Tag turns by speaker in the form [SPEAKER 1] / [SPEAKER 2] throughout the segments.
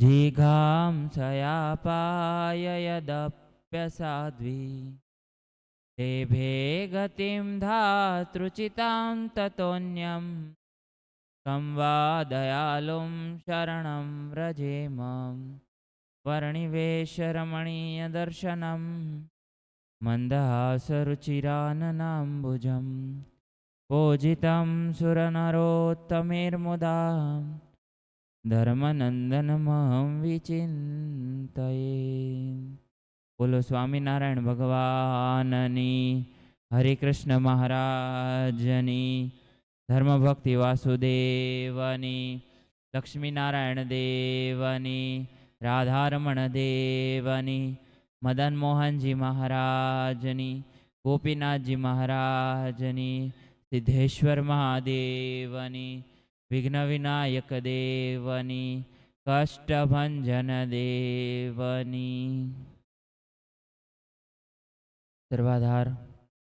[SPEAKER 1] जिघां सयापाय यदप्यसाध्वी तेभे गतिं धातृचितां ततोऽन्यं। कं वा दयालुं शरणं व्रजेम वर्णिवेशरमणीयदर्शनं। मन्दहासरुचिराननाम्बुजं। पूजितं सुरनरोत्तमेर्मुदा ધર્મનંદનમહં વિચિંતયે બોલો સ્વામિનારાયણ ભગવાનની હરિકૃષ્ણ મહારાજની ધર્મભક્તિ વાસુદેવની લક્ષ્મીનારાયણ દેવની રાધારમણ દેવની મદન મોહનજી મહારાજની ગોપીનાથજી મહારાજની સિદ્ધેશ્વર મહાદેવની વિઘ્ન વિનાયક દેવની કષ્ટભંજન દેવની. સર્વાધાર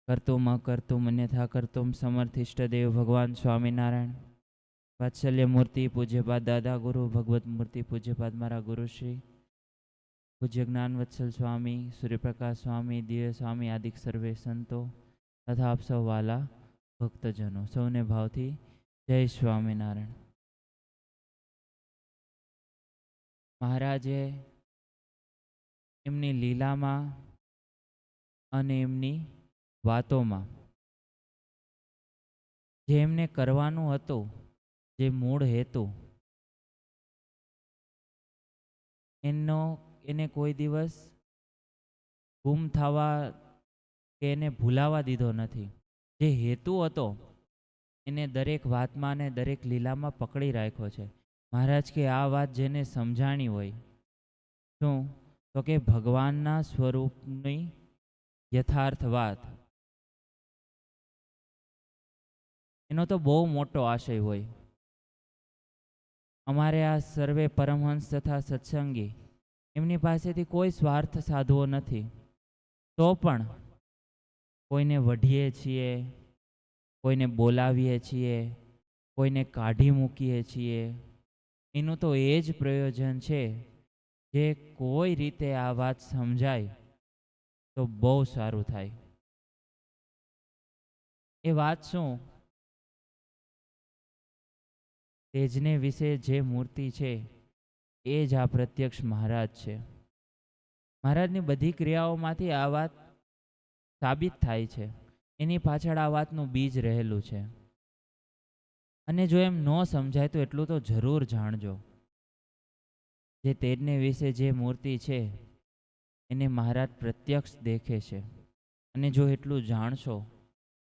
[SPEAKER 1] કરતુમ અકર્તુમ, અન્યથા કર્તુમ સમર્થિષ્ટ દેવ ભગવાન સ્વામિનારાયણ. વાત્સલ્ય મૂર્તિ, પૂજ્યપાદ દાદા ગુરુ, ભગવત મૂર્તિ, પૂજ્યપાદ મારા ગુરુશ્રી પૂજ્ય જ્ઞાન વત્સલ સ્વામી, સૂર્યપ્રકાશ સ્વામી, દિવ્ય સ્વામી, આદિક સર્વે સંતો, તથા આપ સૌ વાલા ભક્તજનો. સૌને ભાવથી જય સ્વામિનારાયણ. મહારાજે એમની લીલામાં અને એમની વાતોમાં જે એમને કરવાનું હતું, જે મૂળ હેતુ, એનો, એને કોઈ દિવસ ગુમ થવા કે એને ભૂલાવા દીધો નથી. જે હેતુ હતો એને દરેક વાતમાં અને દરેક લીલામાં પકડી રાખ્યો છે. મહારાજ કે આ વાત જેને સમજાણી હોય. શું? તો કે ભગવાનના સ્વરૂપની યથાર્થ વાત. એનો તો બહુ મોટો આશય હોય. અમારે આ સર્વે પરમહંસ તથા સત્સંગી એમની પાસેથી કોઈ સ્વાર્થ સાધવો નથી. તો પણ કોઈને વઢીએ છીએ કોઈને બોલાવીએ છીએ, કોઈને કાઢી મૂકીએ છીએ. એનું તો એ જ પ્રયોજન છે જે કોઈ રીતે આ વાત સમજાય તો બહુ સારું થાય. એ વાત શું? તેજને વિશે જે મૂર્તિ છે એ જ આ પ્રત્યક્ષ મહારાજ છે. મહારાજની બધી ક્રિયાઓમાંથી આ વાત સાબિત થાય છે. એની પાછળ આ વાતનું બીજ રહેલું છે. અને જો એમ ન સમજાય તો એટલું તો જરૂર જાણજો. જે તેજને વિશે જે મૂર્તિ છે, એને મહારાજ પ્રત્યક્ષ દેખે છે. અને જો એટલું જાણશો,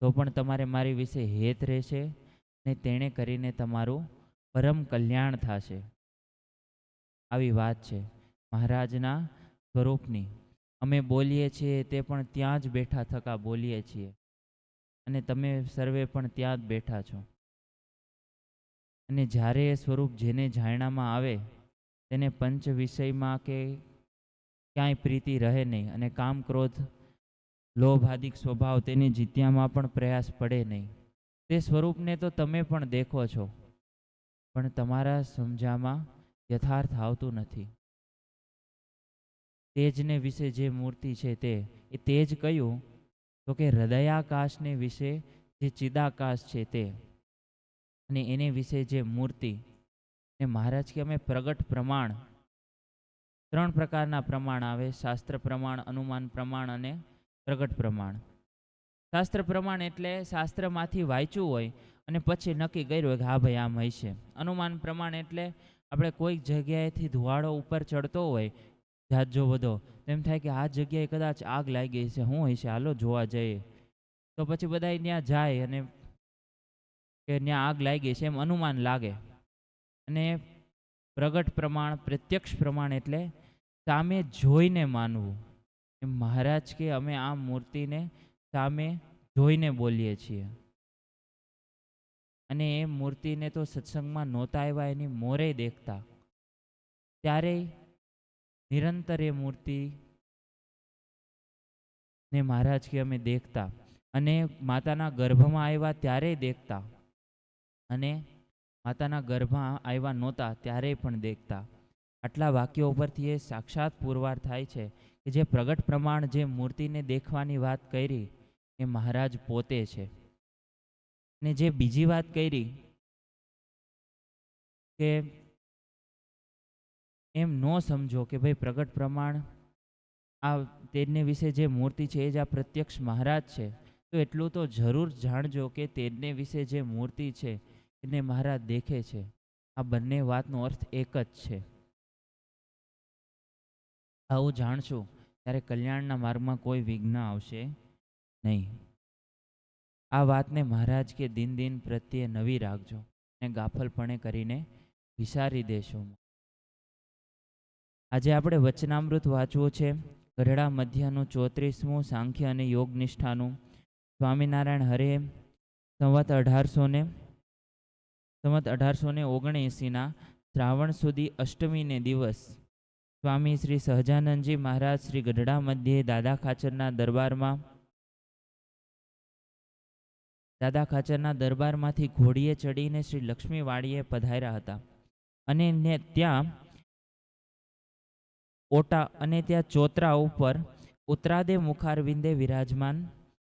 [SPEAKER 1] તો પણ તમારે મારી વિશે હેત રહેશે ને તેણે કરીને તમારું પરમ કલ્યાણ થશે. આવી વાત છે મહારાજના સ્વરૂપની. અમે બોલીએ છીએ તે પણ ત્યાં જ બેઠા થકા બોલીએ છીએ. અને તમે સર્વે પણ ત્યાં જ બેઠા છો. અને જ્યારે એ સ્વરૂપ જેને જાણવામાં આવે, તેને પંચ વિષયમાં કે ક્યાંય પ્રીતિ રહે નહીં અને કામ ક્રોધ લોભાદિક સ્વભાવ તેની જીત્યામાં પણ પ્રયાસ પડે નહીં. તે સ્વરૂપને તો તમે પણ દેખો છો, પણ તમારા સમજામાં યથાર્થ આવતું નથી. તેજને વિશે જે મૂર્તિ છે તે, એ તેજ કયું? તો કે હૃદયાકાશને વિશે જે ચિદાકાશ છે તે અને એને વિશે જે મૂર્તિ ને મહારાજ કે અમે પ્રગટ પ્રમાણ, ત્રણ પ્રકારના પ્રમાણ આવે, શાસ્ત્ર પ્રમાણ, અનુમાન પ્રમાણ અને પ્રગટ પ્રમાણ. શાસ્ત્ર પ્રમાણ એટલે શાસ્ત્રમાંથી વાંચ્યું હોય અને પછી નક્કી કર્યું હોય કે હા ભાઈ આમ હશે અનુમાન પ્રમાણ એટલે આપણે કોઈક જગ્યાએથી ધુવાડો ઉપર ચડતો હોય જાજો બધો તેમ થાય કે આ જગ્યાએ કદાચ આગ લાગી છે શું હશે, હાલો જોવા જઈએ. તો પછી બધા ત્યાં જાય અને કે ત્યાં આગ લાગી છે એમ અનુમાન લાગે. અને પ્રગટ પ્રમાણ, પ્રત્યક્ષ પ્રમાણ એટલે સામે જોઈને માનવું. એમ મહારાજ કે અમે આ મૂર્તિને સામે જોઈને બોલીએ છીએ. અને એ મૂર્તિને તો સત્સંગમાં નહોતા આવ્યા, એની મોરે દેખતા. ત્યારે નિરંતર એ મૂર્તિ ને મહારાજ કે અમે દેખતા અને માતાના ગર્ભમાં આવ્યા ત્યારે દેખતા અને માતાના ગર્ભમાં આવ્યા નહોતા ત્યારે પણ દેખતા. આટલા વાક્યો ઉપરથી એ સાક્ષાત પુરવાર થાય છે કે જે પ્રગટ પ્રમાણ જે મૂર્તિને દેખવાની વાત કરી એ મહારાજ પોતે છે. ને જે બીજી વાત કરી કે એમ ન સમજો કે ભાઈ પ્રગટ પ્રમાણ આ તેજને વિશે જે મૂર્તિ છે એ જ આ પ્રત્યક્ષ મહારાજ છે, તો એટલું તો જરૂર જાણજો કે તેજને વિશે જે મૂર્તિ છે, એને મહારાજ દેખે છે. આ બંને વાતનો અર્થ એક જ છે. આવું જાણશું ત્યારે કલ્યાણના માર્ગમાં કોઈ વિઘ્ન આવશે નહીં. આ વાતને મહારાજ કે દિન દિન પ્રત્યે નવી રાખજો ને ગાફલપણે કરીને વિસારી દેશો. આજે આપણે વચનામૃત વાંચવું છે. ગઢડા મધ્યનું ચોત્રીસમું સાંખ્ય અને યોગ નિષ્ઠાનું. સ્વામિનારાયણ હરે, સંવત અઢારસો ને સંવત અઢારસો ને ઓગણએંસીના શ્રાવણ સુધી અષ્ટમીને દિવસ. સ્વામી શ્રી સહજાનંદજી મહારાજ શ્રી ગઢડા મધ્યે દાદા ખાચરના દરબારમાં, દાદા ખાચરના દરબારમાંથી ઘોડીએ ચડીને શ્રી લક્ષ્મીવાડીએ પધાર્યા હતા. અને ત્યાં ઓટા અને ત્યાં ચોતરા ઉપર ઉત્તરાદે મુખારવિંદે વિરાજમાન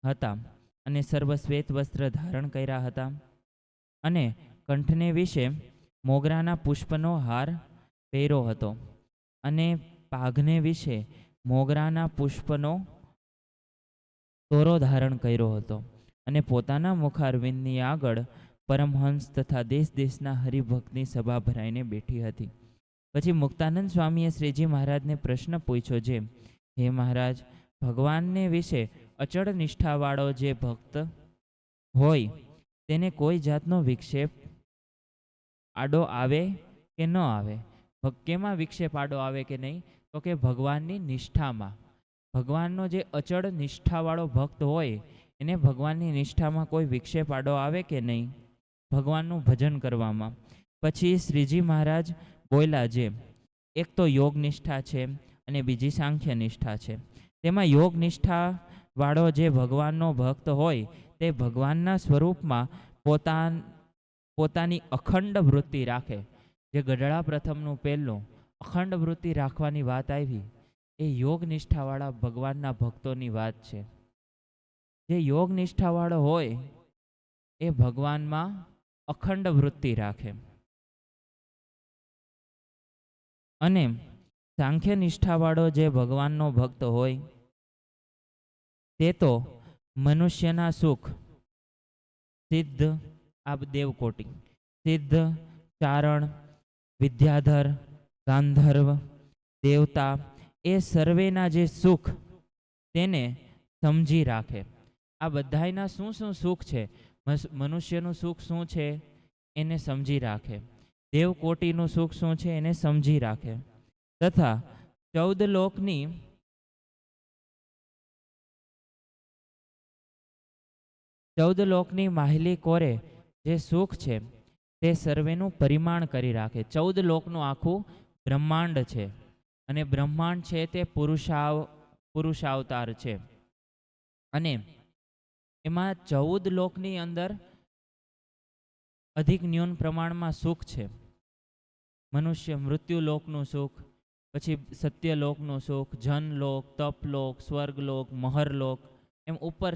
[SPEAKER 1] હતા અને સર્વ શ્વેત વસ્ત્ર ધારણ કર્યા હતા. અને કંઠને વિશે મોગરાના પુષ્પનો હાર પહેરો હતો અને પાઘને વિશે મોગરાના પુષ્પનો તોરો ધારણ કર્યો હતો અને પોતાના મુખારવિંદની આગળ પરમહંસ તથા દેશ દેશના હરિભક્તની સભા ભરાઈને બેઠી હતી. પછી મુક્તાનંદ સ્વામીએ શ્રીજી મહારાજને પ્રશ્ન પૂછ્યો છે હે મહારાજ, ભગવાનને વિશે અચળ નિષ્ઠાવાળો જે ભક્ત હોય, તેને કોઈ જાતનો વિક્ષેપ આડો આવે કે ન આવે? કેમાં વિક્ષેપ આડો આવે કે નહીં? તો કે ભગવાનની નિષ્ઠામાં. ભગવાનનો જે અચળ નિષ્ઠાવાળો ભક્ત હોય, એને ભગવાનની નિષ્ઠામાં કોઈ વિક્ષેપ આડો આવે કે નહીં? ભગવાનનું ભજન કરવામાં. પછી શ્રીજી મહારાજ બોલ્યા જે, એક તો યોગ નિષ્ઠા છે અને બીજી સાંખ્ય નિષ્ઠા છે. તેમાં યોગ નિષ્ઠા વાળો જે ભગવાનનો ભક્ત હોય, તે ભગવાનના સ્વરૂપમાં પોતાન, પોતાની અખંડ વૃત્તિ રાખે. જે ગઢડા પ્રથમનું પહેલું અખંડ વૃત્તિ રાખવાની વાત આવી, એ યોગ નિષ્ઠાવાળા ભગવાનના ભક્તોની વાત છે. જે યોગ નિષ્ઠાવાળો હોય, એ ભગવાનમાં અખંડ વૃત્તિ રાખે. અને સાંખ્ય નિષ્ઠાવાળો જે ભગવાનનો ભક્ત હોય, તે તો મનુષ્યના સુખ સિદ્ધ આ દેવકોટી. સિદ્ધ, ચારણ, વિદ્યાધર, ગાંધર્વ, દેવતા એ સર્વેના જે સુખ તેને સમજી રાખે. આ બધાયના શું શું સુખ છે? મનુષ્યનું સુખ શું છે? એને સમજી રાખે. દેવકોટીનું સુખ શું છે એને સમજી રાખે. તથા ચૌદ લોકની ચૌદ લોકની માહિલી કોરે જે સુખ છે તે સર્વેનું પરિમાણ કરી રાખે. ચૌદ લોકનું આખું બ્રહ્માંડ છે અને બ્રહ્માંડ છે તે પુરુષાવ, પુરુષાવતાર છે. અને એમાં ચૌદ લોકની અંદર અધિક ન્યૂન પ્રમાણમાં સુખ છે. મનુષ્ય મૃત્યુ લોકનું સુખ પછી સત્યલોકનું સુખ જનલોક, તપલોક, સ્વર્ગલોક, મહરલોક, એમ ઉપર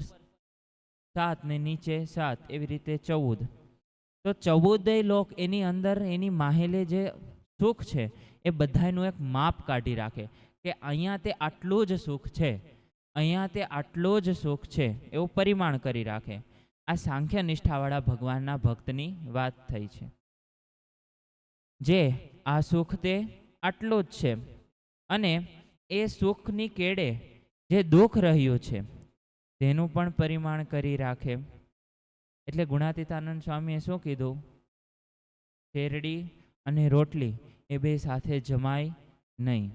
[SPEAKER 1] સાત ને નીચે સાત એવી રીતે ચૌદ. તો ચૌદય લોક એની અંદર, એની માહેલે જે સુખ છે, એ બધાનું એક માપ કાઢી રાખે કે અહીંયા તે આટલું જ સુખ છે, અહીંયા તે આટલું જ સુખ છે, એવું પરિમાણ કરી રાખે. આ સાંખ્ય નિષ્ઠાવાળા ભગવાનના ભક્તની વાત થઈ છે. જે આ સુખ તે આટલું જ છે અને એ સુખની કેડે જે દુઃખ રહ્યું છે, તેનું પણ પરિમાણ કરી રાખે. એટલે ગુણાતીતાનંદ સ્વામીએ શું કીધું? શેરડી અને રોટલી એ બે સાથે જમાય નહીં.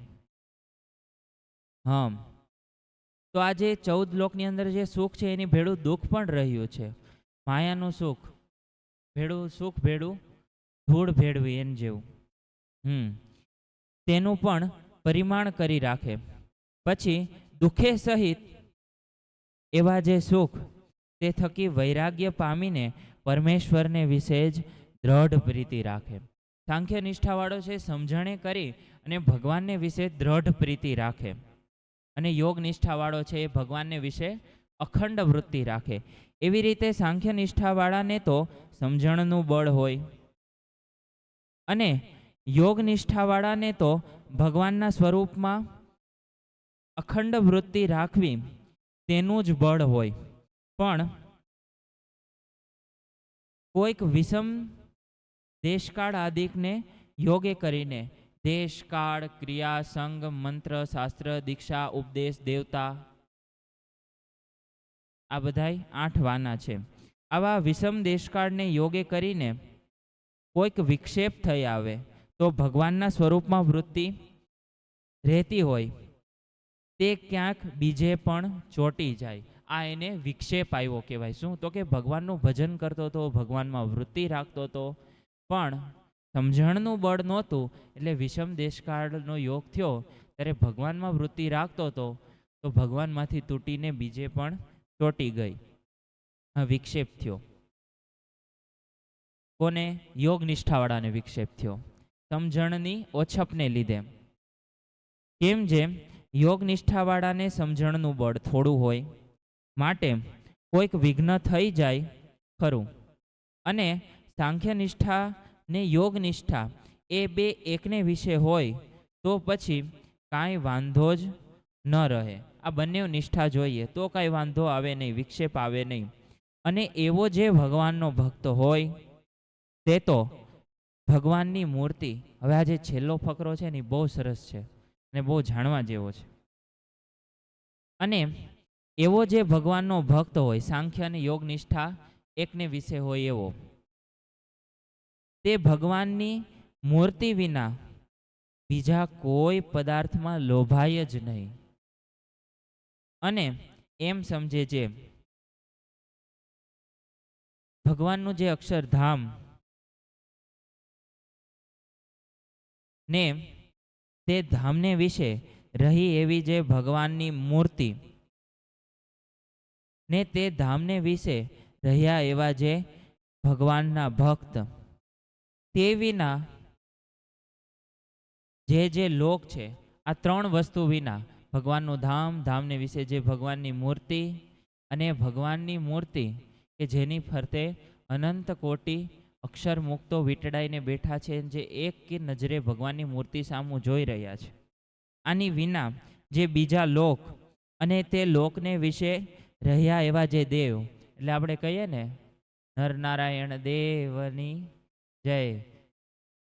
[SPEAKER 1] હમ. તો આ જે ચૌદ લોકની અંદર જે સુખ છે, એની ભેળું દુઃખ પણ રહ્યું છે. માયાનું સુખ. ભેળું સુખ ભેળું ધૂળ ભેળવી એમ જેવું. હમ. તેનું પણ પરિમાણ કરી રાખે. પછી દુઃખે સહિત એવા જે સુખ, તે થકી વૈરાગ્ય પામીને પરમેશ્વરને વિશે જ દ્રઢ પ્રીતિ રાખે. સાંખ્ય નિષ્ઠાવાળો છે, સમજણે કરી અને ભગવાનને વિશે દ્રઢ પ્રીતિ રાખે. અને યોગ નિષ્ઠાવાળો છે, એ ભગવાનને વિશે અખંડ વૃત્તિ રાખે. એવી રીતે સાંખ્ય નિષ્ઠાવાળાને તો સમજણનું બળ હોય. અને યોગ નિષ્ઠાવાળાને તો ભગવાનના સ્વરૂપમાં અખંડ વૃત્તિ રાખવી તેનું જ બળ હોય. પણ કોઈક વિષમ દેશકાળ આદિકને યોગે કરીને દેશકાળ ક્રિયા સંગ મંત્ર, શાસ્ત્ર, દીક્ષા, ઉપદેશ, દેવતા આ બધાય આઠ વાના છે. આવા વિષમ દેશકાળને યોગે કરીને કોઈક વિક્ષેપ થઈ આવે, તો ભગવાનના સ્વરૂપમાં વૃત્તિ રહેતી હોય. તે ક્યાંક બીજે પણ ચોંટી જાય. આ એને વિક્ષેપ આવ્યો કહેવાય. શું? તો કે ભગવાનનું ભજન કરતો હતો, ભગવાનમાં વૃત્તિ રાખતો હતો. પણ સમજણનું બળ નહોતું, એટલે વિષમ દેશકાળનો યોગ થયો. ત્યારે ભગવાનમાં વૃત્તિ રાખતો હતો, તો ભગવાનમાંથી તૂટીને બીજે પણ ચોંટી ગઈ. આ વિક્ષેપ થયો. કોને યોગ નિષ્ઠાવાળાને વિક્ષેપ થયો. સમજણની ઓછપને લીધે. કેમ જેમ યોગ નિષ્ઠાવાળાને સમજણનું બળ થોડું હોય, માટે કોઈક વિઘ્ન થઈ જાય, ખરું. અને સાંખ્ય નિષ્ઠા ને યોગ નિષ્ઠા એ બે એકને વિશે હોય, તો પછી કાંઈ વાંધો જ ન રહે. આ બંને નિષ્ઠા જોઈએ, તો કાંઈ વાંધો આવે નહીં, વિક્ષેપ આવે નહીં. અને એવો જે ભગવાનનો ભક્ત હોય તે તો ભગવાનની મૂર્તિ. હવે આ જે છેલ્લો ફકરો છે ને બહુ સરસ છે અને બહુ જાણવા જેવો છે. અને એવો જે ભગવાનનો ભક્ત હોય, સાંખ્ય અને યોગ નિષ્ઠા એકને વિશે હોય એવો, તે ભગવાનની મૂર્તિ વિના બીજા કોઈ પદાર્થમાં લોભાય જ નહીં. અને એમ સમજે જે ભગવાનનું જે અક્ષરધામ ને તે ધામને વિશે રહી એવી જે ભગવાનની મૂર્તિ ને તે ધામને વિશે રહ્યા એવા જે ભગવાનના ભક્ત, તે વિના જે જે લોક છે, આ ત્રણ વસ્તુ વિના ભગવાનનું ધામ, ધામને વિશે જે ભગવાનની મૂર્તિ અને ભગવાનની મૂર્તિ કે જેની ફરતે અનંત કોટી અક્ષર મુક્તો વીંટળાઈને બેઠા છે જે એક કે નજરે ભગવાનની મૂર્તિ સામું જોઈ રહ્યા છે. આની વિના જે બીજા લોક અને તે લોકને વિશે રહ્યા એવા જે દેવ, એટલે આપણે કહીએ ને, નરનારાયણ દેવની જય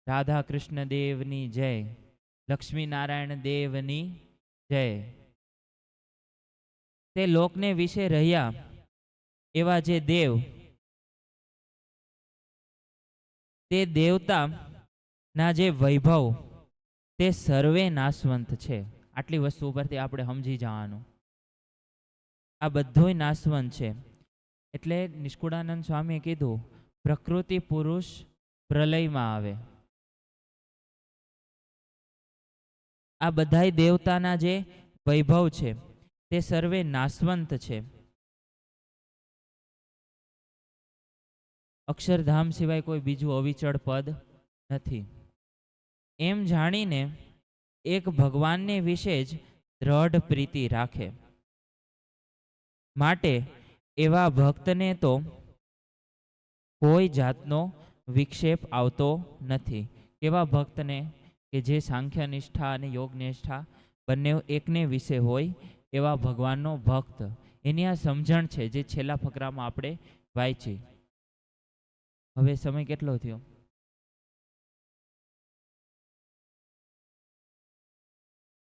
[SPEAKER 1] રાધા કૃષ્ણ દેવની જય, લક્ષ્મીનારાયણ દેવની જય. તે લોકને વિશે રહ્યા એવા જે દેવ તે દેવતા ના જે વૈભવ, તે સર્વે નાશવંત છે. આટલી વસ્તુ ઉપરથી આપણે સમજી જવાનું. આ બધોય નાશવંત છે. એટલે નિષ્કુળાનંદ સ્વામીએ કીધું, પ્રકૃતિ પુરુષ પ્રલયમાં આવે. આ બધાય દેવતાના જે વૈભવ છે, તે સર્વે નાશવંત છે. અક્ષરધામ સિવાય કોઈ બીજું અવિચળ પદ નથી. એમ જાણીને એક ભગવાનને વિશે જ દ્રઢ પ્રીતિ રાખે. માટે એવા ભક્તને તો કોઈ જાતનો વિક્ષેપ આવતો નથી. એવા ભક્તને કે જે સાંખ્ય નિષ્ઠા અને યોગ નિષ્ઠા બંને એકને વિશે હોય એવા ભગવાનનો ભક્ત. એની આ સમજણ છે જે છેલ્લા ફકરામાં આપણે વાંચી. હવે સમય કેટલો થયો?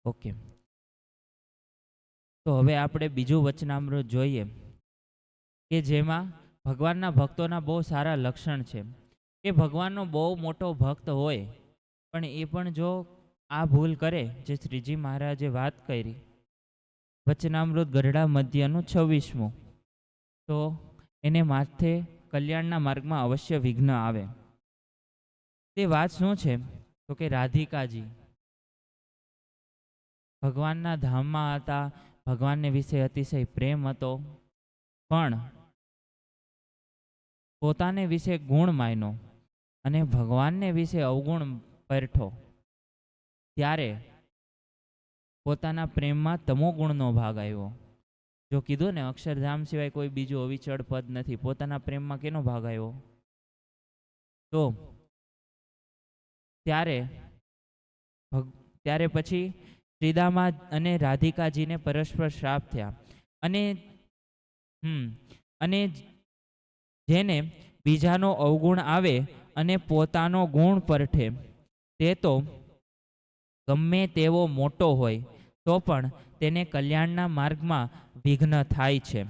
[SPEAKER 1] ઓકે. તો હવે આપણે બીજું વચનામૃત જોઈએ કે જેમાં ભગવાનના ભક્તોના બહુ સારા લક્ષણ છે. કે ભગવાનનો બહુ મોટો ભક્ત હોય, પણ એ પણ જો આ ભૂલ કરે, જે શ્રીજી મહારાજે વાત કરી. વચનામૃત ગઢડા મધ્યનું છવ્વીસમું. તો એને માથે કલ્યાણના માર્ગમાં અવશ્ય વિઘ્ન આવે. તે વાત શું છે? તો કે રાધિકાજી, ભગવાનના ધામમાં હતા, ભગવાનને વિશે અતિશય પ્રેમ હતો, પણ પોતાને વિશે ગુણ માયનો અને ભગવાનને વિશે અવગુણ પરઠો ત્યારે પોતાના પ્રેમમાં તમોગુણનો ભાગ આવ્યો. જો કીધું ને, અક્ષરધામ સિવાય કોઈ બીજું અવિચળ પદ નથી. પોતાના પ્રેમમાં કેનો ભાગ આવ્યો? તો ત્યારે ત્યારે પછી શ્રીદામા અને રાધિકાજીને પરસ્પર શ્રાપ થયા. અને, હમ, અને જેને બીજાનો અવગુણ આવે અને પોતાનો ગુણ પરઠે, તે તો ગમે તેવો મોટો હોય, તો પણ તેને કલ્યાણના માર્ગમાં વિઘ્ન થાય છે.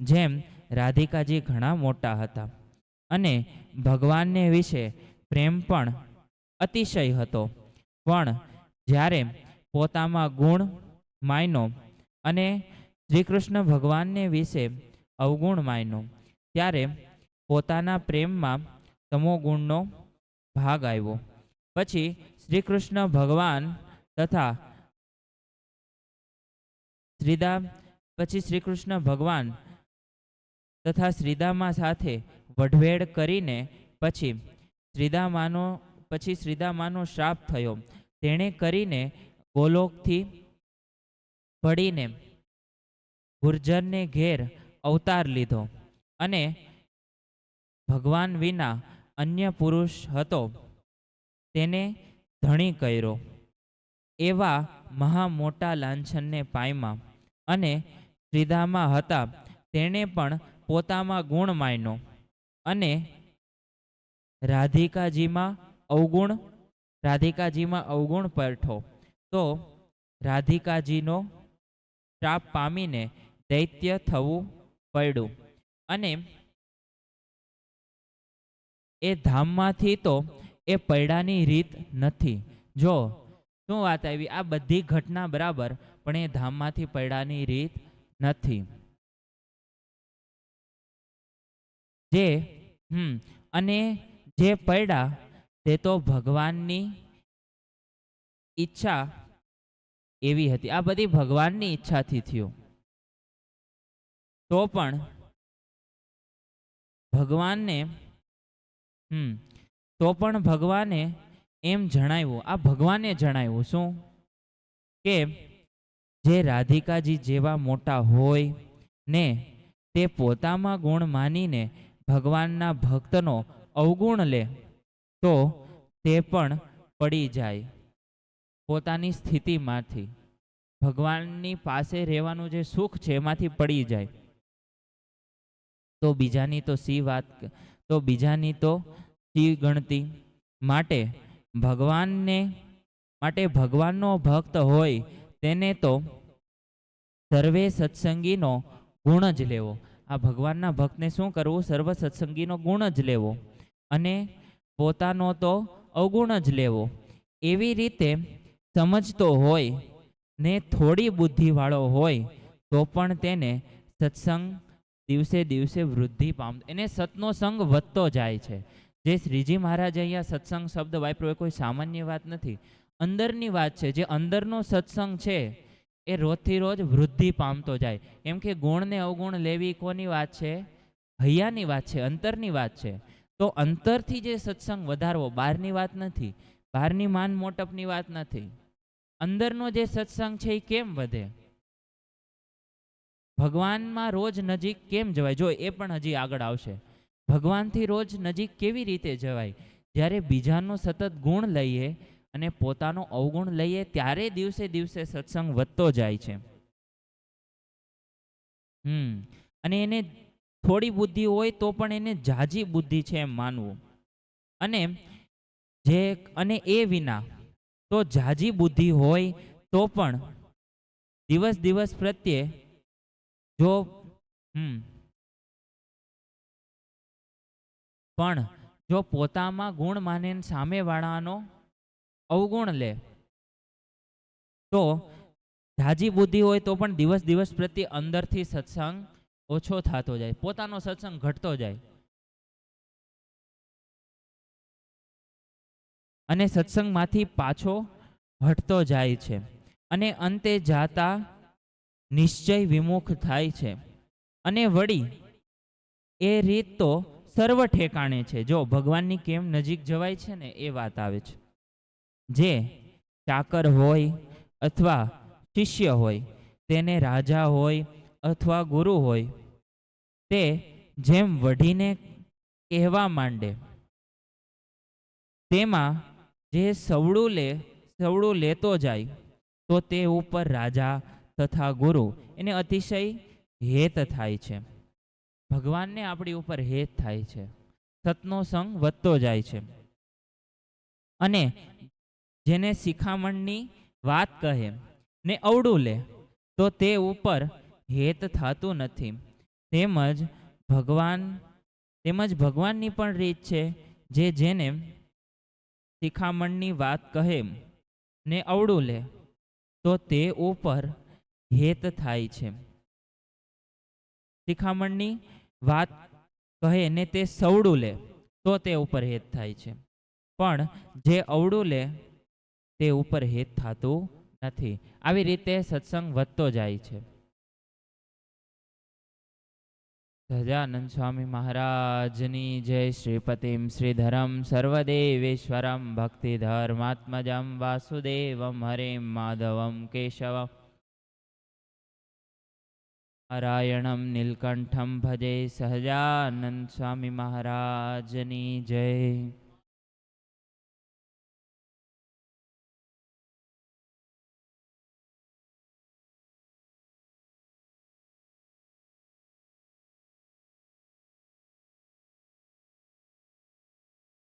[SPEAKER 1] જેમ રાધિકાજી ઘણા મોટા હતા અને ભગવાનને વિશે પ્રેમ પણ અતિશય હતો. પણ જ્યારે પોતામાં ગુણ માયનો અને શ્રી કૃષ્ણ ભગવાનને વિશે અવગુણ માયનો, ત્યારે પોતાના પ્રેમમાં તમોગુણનો ભાગ આવ્યો. પછી શ્રી કૃષ્ણ ભગવાન તથા શ્રીદા પછી શ્રી કૃષ્ણ ભગવાન તથા શ્રીદામા સાથે વઢવેડ કરીને પછી શ્રીદામાનો પછી શ્રીદામાનો શ્રાપ થયો. તેણે કરીને ગોલોકથી પડીને ગુર્જરને ઘેર અવતાર લીધો અને ભગવાન વિના અન્ય પુરુષ હતો તેને ધણી કર્યો. એવા મહા મોટા લાંછનને પાયમાં અને શ્રીદામાં હતા. તેણે પણ પોતામાં ગુણ માન્યો અને રાધિકાજીમાં અવગુણ રાધિકાજીમાં અવગુણ પરઠો તો રાધિકાજીનો શ્રાપ પામીને દૈત્ય થવું પડ્યું અને એ ધામમાંથી તો એ પૈડાની રીત નથી. જો શું વાત આવી? આ બધી ઘટના બરાબર, પણ એ ધામમાંથી પૈડાની રીત નથી. જે, હમ, અને જે પૈડા તે તો ભગવાનની ઈચ્છા એવી હતી. આ બધી ભગવાનની ઈચ્છાથી થયું. તો પણ ભગવાનને, હમ, તો પણ ભગવાને એમ જણાવ્યું. આ ભગવાને જણાવ્યું શું? કે જે રાધિકાજી જેવા મોટા હોય ને તે પોતામાં ગુણ માનીને ભગવાનના ભક્તનો અવગુણ લે, તો તે પણ પડી જાય પોતાની સ્થિતિમાંથી. ભગવાનની પાસે રહેવાનું જે સુખ છે, એમાંથી પડી જાય. તો બીજાની તો સી વાત તો બીજાની તો સી ગણતી? માટે ભગવાનને, માટે ભગવાનનો ભક્ત હોય તેને તો સર્વે સત્સંગીનો ગુણ જ લેવો. આ ભગવાનના ભક્તને શું કરવું? સર્વ સત્સંગીનો ગુણ જ લેવો. અને પોતાનો તો અવગુણ જ લેવો. એવી રીતે સમજતો હોય ને થોડી બુદ્ધિવાળો હોય તો પણ તેને સત્સંગ દિવસે દિવસે વૃદ્ધિ પામ એને સતનો સંગ વધતો જાય છે. જે શ્રીજી મહારાજ અહીંયા સત્સંગ શબ્દ વાપર્યો એ કોઈ સામાન્ય વાત નથી. અંદરની વાત છે, જે અંદરનો સત્સંગ છે, એ રોજથી રોજ વૃદ્ધિ પામતો જાય. એમ કે ગુણને અવગુણ લેવી કોની વાત છે? હૈયાની વાત છે, અંતરની વાત છે. તો અંતરથી જે સત્સંગ વધારવો, બહારની વાત નથી. બહારની માન મોટપની વાત નથી. અંદરનો જે સત્સંગ છે, એ કેમ વધે? ભગવાનમાં રોજ નજીક કેમ જવાય? જો, એ પણ હજી આગળ આવશે. ભગવાનથી રોજ નજીક કેવી રીતે જવાય? જ્યારે બીજાનો સતત ગુણ લઈએ અને પોતાનો અવગુણ લઈએ ત્યારે દિવસે દિવસે સત્સંગ વધતો જાય છે. હમ. અને એને થોડી બુદ્ધિ હોય તો પણ એને જાજી બુદ્ધિ છે એમ માનવું. અને જે અને એ વિના તો જાજી બુદ્ધિ હોય તો પણ દિવસ દિવસ પ્રત્યે જો હમ. પણ જો પોતામાં ગુણ માને સામેવાળાનો અવગુણ લે. તો જાજી બુદ્ધિ હોય તો પણ દિવસ દિવસ પ્રત્યે અંદરથી સત્સંગ ઓછો થતો જાય. પોતાનો સત્સંગ ઘટતો જાય. અને સત્સંગમાંથી પાછો હટતો જાય છે. અને અંતે જાતા નિશ્ચય વિમુખ થાય છે. અને વળી એ રીત તો સર્વ ઠેકાણે છે. જો ભગવાનની કેમ નજીક જવાય છે ને એ વાત આવે છે. જે ચાકર હોય અથવા શિષ્ય હોય, તેને રાજા હોય અથવા ગુરુ હોય, તે જેમ વઢીને કહેવા માંડે, તેમાં જે સવડું લે સવડું લેતો જાય, તો તે ઉપર રાજા તથા ગુરુ. એને અતિશય હેત થાય છે. ભગવાનને આપણી ઉપર હેત થાય છે. સતનો સંગ વધતો જાય છે. અને જેને શિખામણની વાત કહે, ને અવડું લે, તો તે ઉપર હેત થતું નથી. તેમજ ભગવાન, તેમજ ભગવાનની પણ રીત છે, જે જેને શિખામણની વાત કહે, ને અવડું લે, તો તે ઉપર હેત થાય છે. શિખામણની વાત કહે, ને તે સવડું લે, તો તે ઉપર હેત થાય છે. પણ જે અવડું લે તે ઉપર હેત થતું નથી. આવી રીતે સત્સંગ વધતો જાય છે. સહજાનંદ સ્વામી મહારાજની જય શ્રીપતિમ શ્રીધરમ સર્વદેવેશ્વરમ ભક્તિધર્માત્મજમ વાસુદેવમ હરેમ માધવમ કેશવમ. નારાયણમ નીલકંઠમ ભજે સહજાનંદ સ્વામી મહારાજની જય.